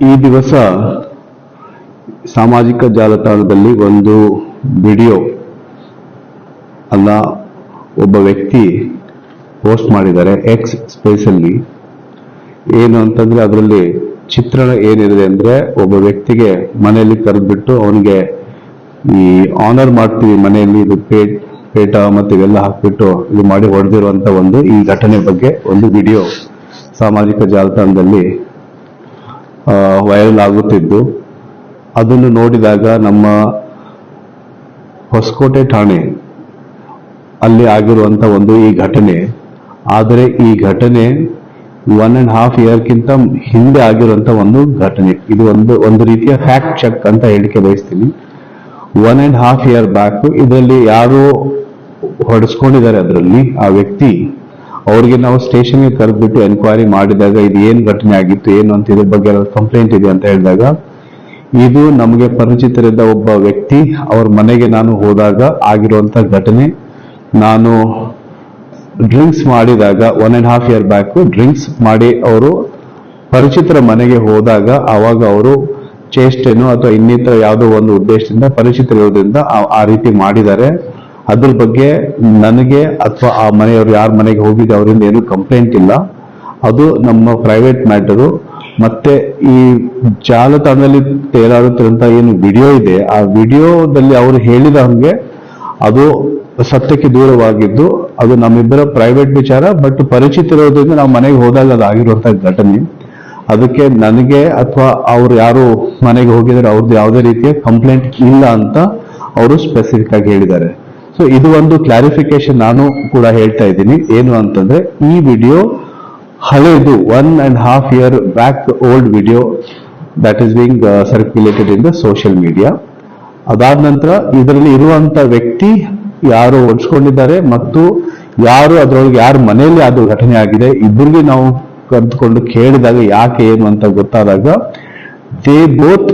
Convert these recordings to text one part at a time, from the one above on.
ಈ ದಿವಸ ಸಾಮಾಜಿಕ ಜಾಲತಾಣದಲ್ಲಿ ಒಂದು ವಿಡಿಯೋ ಅಲ್ಲ, ಒಬ್ಬ ವ್ಯಕ್ತಿ ಪೋಸ್ಟ್ ಮಾಡಿದ್ದಾರೆ ಎಕ್ಸ್ ಸ್ಪೇಸಲ್ಲಿ ಏನು ಅಂತಂದ್ರೆ ಅದರಲ್ಲಿ ಚಿತ್ರಣ ಏನಿದೆ ಅಂದ್ರೆ ಒಬ್ಬ ವ್ಯಕ್ತಿಗೆ ಮನೆಯಲ್ಲಿ ಕರೆದ್ಬಿಟ್ಟು ಅವನಿಗೆ ಈ ಆನರ್ ಮಾಡ್ತೀವಿ ಮನೆಯಲ್ಲಿ, ಇದು ಪೇಟ್ ಪೇಟ ಮತ್ತೆ ಇವೆಲ್ಲ ಹಾಕ್ಬಿಟ್ಟು ಇದು ಮಾಡಿ ಹೊಡೆದಿರುವಂಥ ಒಂದು ಈ ಘಟನೆ ಬಗ್ಗೆ ಒಂದು ವಿಡಿಯೋ ಸಾಮಾಜಿಕ ಜಾಲತಾಣದಲ್ಲಿ ವೈರಲ್ ಆಗುತ್ತಿದ್ದು. ಅದನ್ನು ನೋಡಿದಾಗ ನಮ್ಮ ಹೊಸಕೋಟೆ ಠಾಣೆ ಅಲ್ಲಿ ಆಗಿರುವಂಥ ಒಂದು ಈ ಘಟನೆ. ಆದರೆ ಈ ಘಟನೆ ಒನ್ ಅಂಡ್ ಹಾಫ್ ಇಯರ್ಗಿಂತ ಹಿಂದೆ ಆಗಿರುವಂಥ ಒಂದು ಘಟನೆ. ಇದು ಒಂದು ಒಂದು ರೀತಿಯ ಫ್ಯಾಕ್ಟ್ ಚೆಕ್ ಅಂತ ಹೇಳಿಕೆ ಬಯಸ್ತೀನಿ. One and half year back ಇದರಲ್ಲಿ ಯಾರು ಹೊಡೆಸ್ಕೊಂಡಿದ್ದಾರೆ ಅದರಲ್ಲಿ ಆ ವ್ಯಕ್ತಿ. ಅವ್ರಿಗೆ ನಾವು ಸ್ಟೇಷನ್ಗೆ ಕರೆದ್ಬಿಟ್ಟು ಎನ್ಕ್ವೈರಿ ಮಾಡಿದಾಗ ಇದು ಏನು ಘಟನೆ ಆಗಿತ್ತು, ಏನು ಅಂತ ಇದ್ರ ಬಗ್ಗೆ ಕಂಪ್ಲೇಂಟ್ ಇದೆ ಅಂತ ಹೇಳಿದಾಗ, ಇದು ನಮಗೆ ಪರಿಚಿತರಿದ್ದ ಒಬ್ಬ ವ್ಯಕ್ತಿ, ಅವ್ರ ಮನೆಗೆ ನಾನು ಹೋದಾಗ ಆಗಿರುವಂತ ಘಟನೆ. ನಾನು ಡ್ರಿಂಕ್ಸ್ ಮಾಡಿದಾಗ one and half year back drinks ಮಾಡಿ ಅವರು ಪರಿಚಿತರ ಮನೆಗೆ ಹೋದಾಗ, ಅವಾಗ ಅವರು ಚೇಷ್ಟೆನೋ ಅಥವಾ ಇನ್ನಿತರ ಯಾವುದೋ ಒಂದು ಉದ್ದೇಶದಿಂದ ಪರಿಚಿತರಿರೋದ್ರಿಂದ ಆ- ಆ ರೀತಿ ಮಾಡಿದ್ದಾರೆ. ಅದ್ರ ಬಗ್ಗೆ ನನಗೆ ಅಥವಾ ಆ ಮನೆಯವರು ಯಾರ ಮನೆಗೆ ಹೋಗಿದೆ ಅವರಿಂದ ಏನು ಕಂಪ್ಲೇಂಟ್ ಇಲ್ಲ. ಅದು ನಮ್ಮ ಪ್ರೈವೇಟ್ ಮ್ಯಾಟರು ಮತ್ತೆ ಈ ಜಾಲತಾಣದಲ್ಲಿ ತೇಲಾಡುತ್ತಿರುವಂತ ಏನು ವಿಡಿಯೋ ಇದೆ. ಆ ವಿಡಿಯೋದಲ್ಲಿ ಅವರು ಹೇಳಿದ ಹಂಗೆ ಅದು ಸತ್ಯಕ್ಕೆ ದೂರವಾಗಿದ್ದು, ಅದು ನಮ್ಮಿಬ್ಬರ ಪ್ರೈವೇಟ್ ವಿಚಾರ ಬಟ್ ಪರಿಚಿತ ಇರೋದ್ರಿಂದ ನಾವು ಮನೆಗೆ ಹೋದಾಗ ಅದು ಆಗಿರುವಂತಹ ಘಟನೆ. ಅದಕ್ಕೆ ನನಗೆ ಅಥವಾ ಅವ್ರು ಯಾರು ಮನೆಗೆ ಹೋಗಿದ್ದಾರೆ ಅವ್ರದ್ದು ಯಾವುದೇ ರೀತಿಯ ಕಂಪ್ಲೇಂಟ್ ಇಲ್ಲ ಅಂತ ಅವರು ಸ್ಪೆಸಿಫಿಕ್ ಆಗಿ ಹೇಳಿದ್ದಾರೆ. ಸೊ ಇದು ಒಂದು ಕ್ಲಾರಿಫಿಕೇಶನ್ ನಾನು ಕೂಡ ಹೇಳ್ತಾ ಇದ್ದೀನಿ. ಏನು ಅಂತಂದ್ರೆ, ಈ ವಿಡಿಯೋ ಹಳೆದು one and half year back old video that is being circulated in the social media ಅದಾದ ನಂತರ ಇದರಲ್ಲಿ ಇರುವಂತ ವ್ಯಕ್ತಿ ಯಾರು ಹೊಡ್ಸ್ಕೊಂಡಿದ್ದಾರೆ ಮತ್ತು ಯಾರು ಅದರೊಳಗೆ ಯಾರ ಮನೆಯಲ್ಲಿ ಅದು ಘಟನೆ ಆಗಿದೆ, ಇಬ್ಬರಿಗೆ ನಾವು ಕರೆದುಕೊಂಡು ಕೇಳಿದಾಗ ಯಾಕೆ ಏನು ಅಂತ ಗೊತ್ತಾದಾಗ they both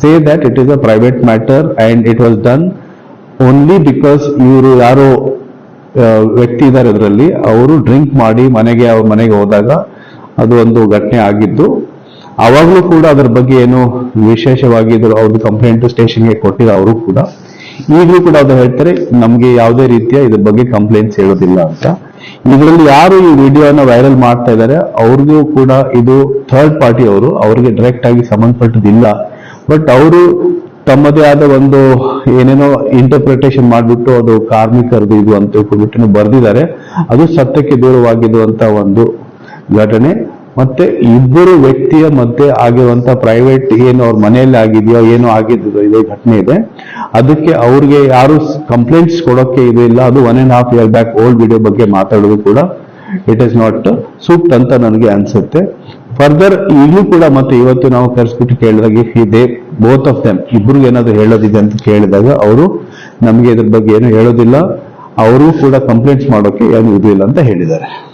say that it is a private matter and it was done only because ಇವರು ಯಾರೋ ವ್ಯಕ್ತಿ ಇದ್ದಾರೆ ಅದರಲ್ಲಿ ಅವರು ಡ್ರಿಂಕ್ ಮಾಡಿ ಮನೆಗೆ, ಅವ್ರ ಮನೆಗೆ ಹೋದಾಗ ಅದು ಒಂದು ಘಟನೆ ಆಗಿದ್ದು, ಅವಾಗಲೂ ಕೂಡ ಅದರ ಬಗ್ಗೆ ಏನು ವಿಶೇಷವಾಗಿ ಇದ್ರು ಅವ್ರದ್ದು ಕಂಪ್ಲೇಂಟ್ ಸ್ಟೇಷನ್ಗೆ ಕೊಟ್ಟಿಲ್ಲ ಅವರು ಕೂಡ. ಈಗಲೂ ಕೂಡ ಅದು ಹೇಳ್ತಾರೆ, ನಮಗೆ ಯಾವುದೇ ರೀತಿಯ ಇದ್ರ ಬಗ್ಗೆ ಕಂಪ್ಲೇಂಟ್ಸ್ ಹೇಳೋದಿಲ್ಲ ಅಂತ. ಇದರಲ್ಲಿ ಯಾರು ಈ ವಿಡಿಯೋನ ವೈರಲ್ ಮಾಡ್ತಾ ಇದ್ದಾರೆ ಅವ್ರಿಗೂ ಕೂಡ ಇದು ಥರ್ಡ್ ಪಾರ್ಟಿ ಅವರು, ಅವರಿಗೆ ಡೈರೆಕ್ಟ್ ಆಗಿ ಸಂಬಂಧಪಟ್ಟದಿಲ್ಲ ಬಟ್ ಅವರು ತಮ್ಮದೇ ಆದ ಒಂದು ಏನೇನೋ ಇಂಟರ್ಪ್ರಿಟೇಷನ್ ಮಾಡಿಬಿಟ್ಟು ಅದು ಕಾರ್ಮಿಕರದು ಇದು ಅಂತ ತಿಳ್ಕೊಂಡ್ಬಿಟ್ಟು ಬರೆದಿದ್ದಾರೆ. ಅದು ಸತ್ಯಕ್ಕೆ ದೂರವಾಗಿದ್ದು ಅಂತ ಒಂದು ಘಟನೆ. ಮತ್ತೆ ಇಬ್ಬರು ವ್ಯಕ್ತಿಯ ಮಧ್ಯೆ ಆಗಿರುವಂತ ಪ್ರೈವೇಟ್ ಏನು ಅವ್ರ ಮನೆಯಲ್ಲಿ ಆಗಿದೆಯೋ ಏನೋ ಆಗಿದ್ದು ಇದೆ ಘಟನೆ ಇದೆ. ಅದಕ್ಕೆ ಅವ್ರಿಗೆ ಯಾರು ಕಂಪ್ಲೇಂಟ್ಸ್ ಕೊಡೋಕೆ ಇದು ಇಲ್ಲ. ಅದು one and half year back old video ಬಗ್ಗೆ ಮಾತಾಡೋದು ಕೂಡ ಇಟ್ ಇಸ್ ನಾಟ್ ಸೂಕ್ತ ಅಂತ ನನಗೆ ಅನ್ಸುತ್ತೆ. ಫರ್ದರ್ ಈಗಲೂ ಕೂಡ ಮತ್ತೆ ಇವತ್ತು ನಾವು ಕರೆಸ್ಬಿಟ್ಟು ಕೇಳಿದಾಗ if they both of them ಇಬ್ರು ಏನಾದ್ರು ಹೇಳೋದಿದೆ ಅಂತ ಕೇಳಿದಾಗ ಅವರು ನಮಗೆ ಇದ್ರ ಬಗ್ಗೆ ಏನು ಹೇಳೋದಿಲ್ಲ. ಅವರು ಕೂಡ ಕಂಪ್ಲೇಂಟ್ಸ್ ಮಾಡೋಕೆ ಏನು ಇದು ಇಲ್ಲ ಅಂತ ಹೇಳಿದ್ದಾರೆ.